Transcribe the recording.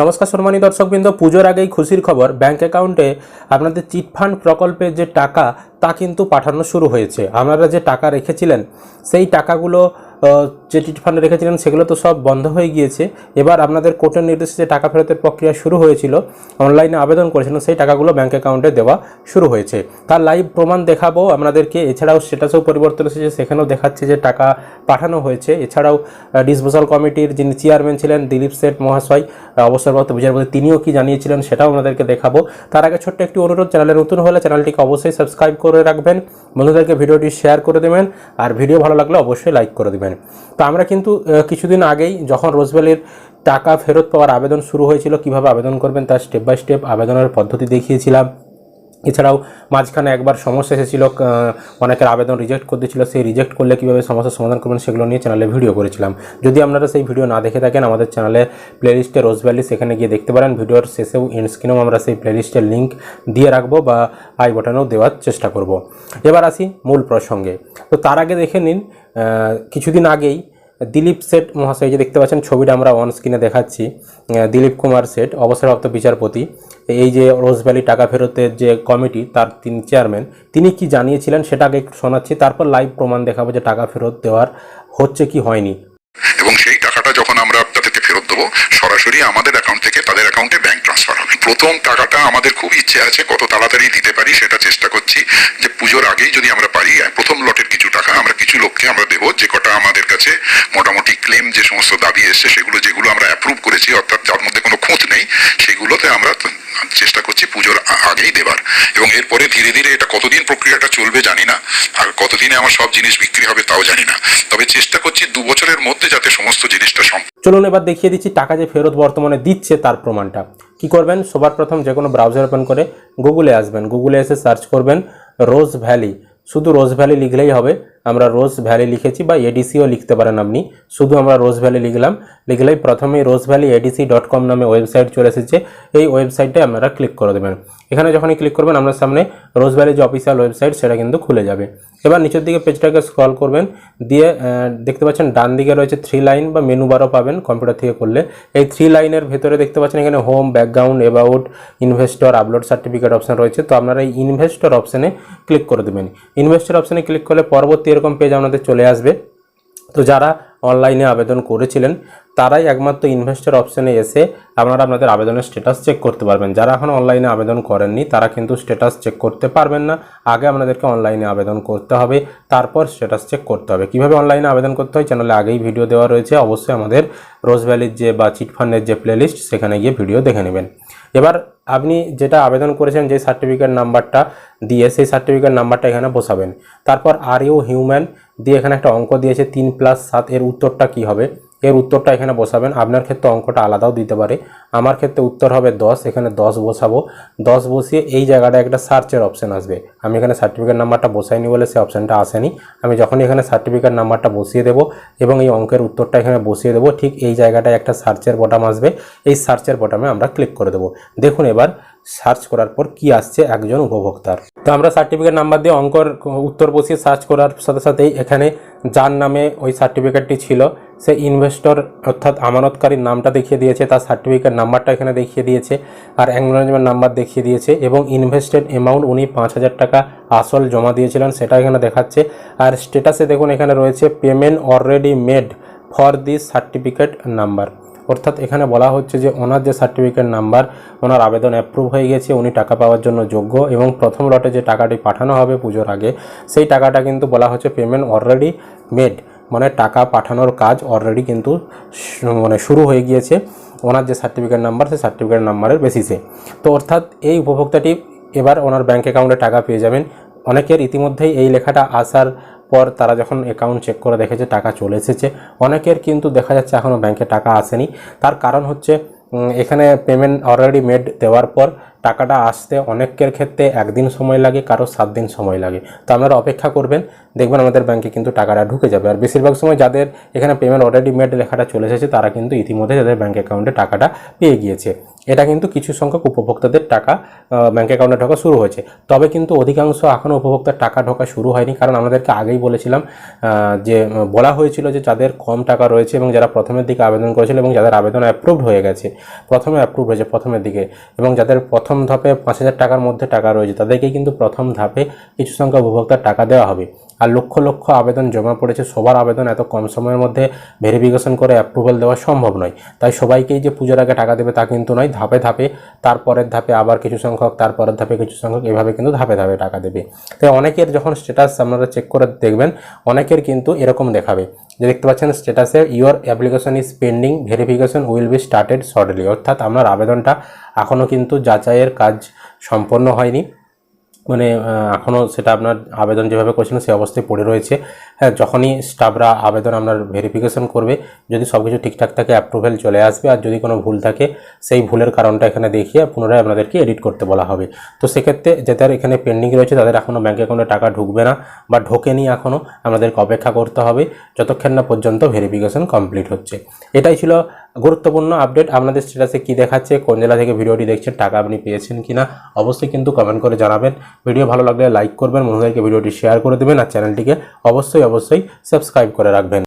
নমস্কার সম্মানী দর্শকবৃন্দ, পুজোর আগেই খুশির খবর। ব্যাংক অ্যাকাউন্টে আপনাদের চিটফান্ড প্রকল্পের যে টাকা, তা কিন্তু পাঠানো শুরু হয়েছে। আপনারা যে টাকা রেখেছিলেন, সেই টাকাগুলো যে চিটফান্ডে রেখেছিলেন, সেগুলো তো সব বন্ধ হয়ে গিয়েছে। এবার আপনাদের কোর্টের নির্দেশে যে টাকা ফেরতের প্রক্রিয়া শুরু হয়েছিল, অনলাইনে আবেদন করেছিলেন, সেই টাকাগুলো ব্যাঙ্ক অ্যাকাউন্টে দেওয়া শুরু হয়েছে। তার লাইভ প্রমাণ দেখাবো আপনাদেরকে। এছাড়াও স্ট্যাটাসেও পরিবর্তন এসেছে, সেখানেও দেখাচ্ছে যে টাকা পাঠানো হয়েছে। এছাড়াও ডিসপোজাল কমিটির যিনি চেয়ারম্যান ছিলেন, দিলীপ সেট মহাশয় অবসরপ্রাপ্ত বিচারপতি, তিনিও কি জানিয়েছিলেন সেটাও আপনাদেরকে দেখাবো। তার আগে ছোট্ট একটি অনুরোধ, চ্যানেলে নতুন হলে চ্যানেলটিকে অবশ্যই সাবস্ক্রাইব করে রাখবেন। বন্ধুদেরকে ভিডিওটি শেয়ার করে দেবেন, আর ভিডিও ভালো লাগলে অবশ্যই লাইক করে দেবেন। তো আমরা কিন্তু কিছুদিন আগেই যখন রোজভ্যালির টাকা ফেরত পাওয়ার আবেদন শুরু হয়েছিল, কীভাবে আবেদন করবেন তার স্টেপ বাই স্টেপ আবেদনের পদ্ধতি দেখিয়েছিলাম। এছাড়াও মাঝখানে একবার সমস্যা এসেছিল অনেকের আবেদন রিজেক্ট করে দিয়েছিল, সেই রিজেক্ট করলে কীভাবে সমস্যার সমাধান করবেন সেগুলো নিয়ে চ্যানেলে ভিডিও করেছিলাম। যদি আপনারা সেই ভিডিও না দেখে থাকেন, আমাদের চ্যানেলে প্লেলিস্টে রোজ ভ্যালি সেখানে গিয়ে দেখতে পারেন। ভিডিওর শেষেও এন্ড স্ক্রিনেও আমরা সেই প্লেলিস্টের লিঙ্ক দিয়ে রাখব বা আই বাটনেও দেওয়ার চেষ্টা করব। এবার আসি মূল প্রসঙ্গে। তো তার আগে দেখে নিন কিছুদিন আগেই দিলীপ সেট মহাশয় যে দেখতে পাচ্ছেন ছবিটা আমরা অন স্ক্রিনে দেখাচ্ছি দিলীপ কুমার সেট, অবসরপ্রাপ্ত বিচারপতি। এই যে রোজভ্যালি টাকা ফেরতের যে কমিটি, তার তিনি চেয়ারম্যান তিনি কি জানিয়েছিলেন সেটাকে শোনাচ্ছি, তারপর লাইভ প্রমাণ দেখাবো যে টাকা ফেরত দেওয়ার হচ্ছে কি হয়নি। এবং সেই যখন আমরা তাদেরকে ফেরত দেবো, সরাসরি আমাদের অ্যাকাউন্ট থেকে তাদের অ্যাকাউন্টে ব্যাংক ট্রান্সফার হবে। প্রথম টাকাটা আমাদের খুব ইচ্ছে আছে, কত তাড়াতাড়ি দিতে পারি সেটা চেষ্টা করছি যে পুজোর আগেই যদি আমরা পারি প্রথম লটের কিছু টাকা আমরা কিছু লোককে আমরা দেবো, যে কটা আমাদের কাছে মোটামুটি ক্লেম যে সমস্ত দাবি এসছে, সেগুলো যেগুলো আমরা অ্যাপ্রুভ করেছি, অর্থাৎ যার মধ্যে কোনো খুঁত নেই সেগুলোতে আমরা চেষ্টা করছি পুজোর আগেই দেবার। এবং এরপরে ধীরে ধীরে এটা কতদিন প্রক্রিয়াটা চলবে জানি না। আর কতদিনে আমার সব জিনিস বিক্রি হবে তাও জানি না। তবে চেষ্টা করছি দু বছরের মধ্যে যাতে সমস্ত জিনিসটা চলুন এবার দেখিয়ে দিচ্ছি টাকা যে ফেরত বর্তমানে দিচ্ছে তার প্রমাণটা। কি করবেন? সবার প্রথম যে কোনো ব্রাউজার ওপেন করে গুগলে আসবেন। গুগলে এসে সার্চ করবেন রোজ ভ্যালি শুধু রোজ ভ্যালি লিখলেই হবে। আমরা রোজ ভ্যালি লিখেছি বা এডিসিও লিখতে পারেন আপনি। শুধু আমরা রোজ ভ্যালি লিখলাম। লিখলেই প্রথমেই Rose Valley ADC dot com নামে ওয়েবসাইট চলে এসেছে। এই ওয়েবসাইটে আপনারা ক্লিক করে দেবেন। এখানে যখনই ক্লিক করবেন, আপনার সামনে রোজ ভ্যালি যে অফিসিয়াল ওয়েবসাইট সেটা কিন্তু খুলে যাবে। এবার নিচের দিকে পেজটাকে স্ক্রল করবেন। দিয়ে দেখতে পাচ্ছেন ডান দিকে রয়েছে থ্রি লাইন বা মেনু বারও পাবেন কম্পিউটার থেকে করলে। এই থ্রি লাইনের ভেতরে দেখতে পাচ্ছেন এখানে home background about investor upload certificate option রয়েছে। তো আপনারা এই ইনভেস্টর অপশানে ক্লিক করে দেবেন। ইনভেস্টর অপশানে ক্লিক করলে পরবর্তী এরকম পেজ আপনাদের চলে আসবে। তো যারা অনলাইনে আবেদন করেছিলেন, তারাই একমাত্র ইনভেস্টর অপশানে এসে আপনারা আপনাদের আবেদনের স্ট্যাটাস চেক করতে পারবেন। যারা এখন অনলাইনে আবেদন করেননি, তারা কিন্তু স্ট্যাটাস চেক করতে পারবেন না। আগে আপনাদেরকে অনলাইনে আবেদন করতে হবে, তারপর স্ট্যাটাস চেক করতে হবে। কীভাবে অনলাইনে আবেদন করতে হয় চ্যানেলে আগেই ভিডিও দেওয়া রয়েছে। অবশ্যই আমাদের রোজ ভ্যালির যে বা চিটফান্ডের যে প্লেলিস্ট সেখানে গিয়ে ভিডিও দেখে নেবেন। এবার আপনি যেটা আবেদন করেছেন যে সার্টিফিকেট নাম্বারটা দিয়ে, সেই সার্টিফিকেট নাম্বারটা এখানে বসাবেন। তারপর আর ইউ হিউম্যান দিয়ে এখানে একটা অঙ্ক দিয়েছে, তিন প্লাস সাত এর উত্তরটা কি হবে? এর উত্তরটা এখানে বসাবেন। আপনার ক্ষেত্রে অঙ্কটা আলাদাও দিতে পারে। আমার ক্ষেত্রে উত্তর হবে দশ, এখানে দশ বসাবো। দশ বসিয়ে এই জায়গাটা একটা সার্চের অপশন আসবে। আমি এখানে সার্টিফিকেট নাম্বারটা বসাইনি বলে সেই অপশানটা আসেনি। আমি যখনই এখানে সার্টিফিকেট নাম্বারটা বসিয়ে দেবো এবং এই অঙ্কের উত্তরটা এখানে বসিয়ে দেবো, ঠিক এই জায়গাটায় একটা সার্চের বটাম আসবে। এই সার্চের বটামে আমরা ক্লিক করে দেবো। দেখুন এবার সার্চ করার পর কি আসছে একজন উপভোক্তার। তো আমরা সার্টিফিকেট নাম্বার দিয়ে অঙ্কর উত্তর বসিয়ে সার্চ করার সাথে সাথেই এখানে যার নামে ওই সার্টিফিকেটটি ছিল সে ইনভেস্টর অর্থাৎ আমানতকারীর নামটা দেখিয়ে দিয়েছে, তার সার্টিফিকেট নাম্বারটা এখানে দেখিয়ে দিয়েছে আর অ্যাকনোলেজমেন্ট নাম্বার দেখিয়ে দিয়েছে এবং ইনভেস্টেড অ্যামাউন্ট উনি পাঁচ হাজার টাকা আসল জমা দিয়েছিলেন, সেটা এখানে দেখাচ্ছে। আর স্টেটাসে দেখুন, এখানে রয়েছে payment already made for this certificate number অর্থাৎ এখানে বলা হচ্ছে যে ওনার যে সার্টিফিকেট নাম্বার ওনার আবেদন অ্যাপ্রুভ হয়ে গেছে, উনি টাকা পাওয়ার জন্য যোগ্য এবং প্রথম লটে যে টাকাটি পাঠানো হবে পুজোর আগে, সেই টাকাটা কিন্তু বলা হচ্ছে পেমেন্ট অলরেডি মেড মানে টাকা পাঠানোর কাজ অলরেডি কিন্তু মানে শুরু হয়ে গিয়েছে ওনার যে সার্টিফিকেট নাম্বার সেই সার্টিফিকেট নাম্বারের বেসিসে তো অর্থাৎ এই উপভোক্তাটি এবার ওনার ব্যাঙ্ক অ্যাকাউন্টে টাকা পেয়ে যাবেন। অনেকের ইতিমধ্যেই এই লেখাটা আসার পর তারা যখন অ্যাকাউন্ট চেক করে দেখেছে টাকা চলে এসেছে, অনেকের কিন্তু দেখা যাচ্ছে এখনও ব্যাংকে টাকা আসেনি। তার কারণ হচ্ছে এখানে পেমেন্ট অলরেডি মেড দেওয়ার পর টাকাটা আসতে অনেকের ক্ষেত্রে একদিন সময় লাগে, কারও সাত দিন সময় লাগে। তো আপনারা অপেক্ষা করবেন, দেখবেন আমাদের ব্যাংকে কিন্তু টাকাটা ঢুকে যাবে। আর বেশিরভাগ সময় যাদের এখানে পেমেন্ট অলরেডি মেড লেখাটা চলে এসেছে, তারা কিন্তু ইতিমধ্যে তাদের ব্যাঙ্ক অ্যাকাউন্টে টাকাটা পেয়ে গিয়েছে। এটা কিন্তু কিছু সংখ্যক উপভোক্তাদের টাকা ব্যাঙ্ক অ্যাকাউন্টে ঢোকা শুরু হয়েছে। তবে কিন্তু অধিকাংশ এখনও উপভোক্তার টাকা ঢোকা শুরু হয়নি, কারণ আমাদেরকে আগেই বলেছিলাম যে, বলা হয়েছিল যে যাদের কম টাকা রয়েছে এবং যারা প্রথমের দিকে আবেদন করেছিল এবং যাদের আবেদন অ্যাপ্রুভড হয়ে গেছে, প্রথমে অ্যাপ্রুভ হয়েছে প্রথমের দিকে এবং যাদের প্রথম ধাপে পাঁচ হাজার টাকার মধ্যে টাকা রয়েছে। তাদেরকে কিন্তু প্রথম ধাপে কিছু সংখ্যা উপভোক্তার টাকা দেওয়া হবে। আর লক্ষ লক্ষ আবেদন জমা পড়েছে। সবার আবেদন এত কম সময়ের মধ্যে ভেরিফিকেশন করে অ্যাপ্রুভাল দেওয়া সম্ভব নয়। তাই সবাইকেই যে পুজোর আগে টাকা দেবে তা কিন্তু নয়, ধাপে ধাপে, তারপরের ধাপে আবার কিছু সংখ্যক, তারপরের ধাপে কিছু সংখ্যক এভাবে কিন্তু ধাপে ধাপে টাকা দেবে। তাই অনেকের যখন স্ট্যাটাস আপনারা চেক করে দেখবেন, অনেকের কিন্তু এরকম দেখাবে। যে দেখতে পাচ্ছেন স্ট্যাটাসে your application is pending verification will be started shortly অর্থাৎ আপনার আবেদনটা এখনও কিন্তু যাচাইয়ের কাজ সম্পন্ন হয়নি। মানে এখনও সেটা আপনার আবেদন যেভাবে করেছিলেন সেই অবস্থায় পড়ে রয়েছে। হ্যাঁ যখনই স্টাফরা আবেদন আপনার ভেরিফিকেশন করবে, যদি সব কিছু ঠিকঠাক থাকে অ্যাপ্রুভেল চলে আসবে, আর যদি কোনো ভুল থাকে, সেই ভুলের কারণটা এখানে দেখিয়ে পুনরায় আপনাদেরকে এডিট করতে বলা হবে। তো সেক্ষেত্রে যাদের এখানে পেন্ডিং রয়েছে, তাদের এখনও ব্যাঙ্ক অ্যাকাউন্টে টাকা ঢুকবে না বা ঢোকেনি এখনও আমাদেরকে অপেক্ষা করতে হবে, যতক্ষণ না পর্যন্ত ভেরিফিকেশন কমপ্লিট হচ্ছে। এটাই ছিল গুরুত্বপূর্ণ আপডেট, আপনাদের স্ট্যাটাসে কী দেখাচ্ছে, কোন জেলা থেকে ভিডিওটি দেখছেন, টাকা আপনি পেয়েছেন কি না অবশ্যই কিন্তু কমেন্ট করে জানাবেন। ভিডিও ভালো লাগলে লাইক করবেন, বন্ধুদেরকে ভিডিওটি শেয়ার করে দেবেন, আর চ্যানেলটিকে অবশ্যই অবশ্যই সাবস্ক্রাইব করে রাখবেন।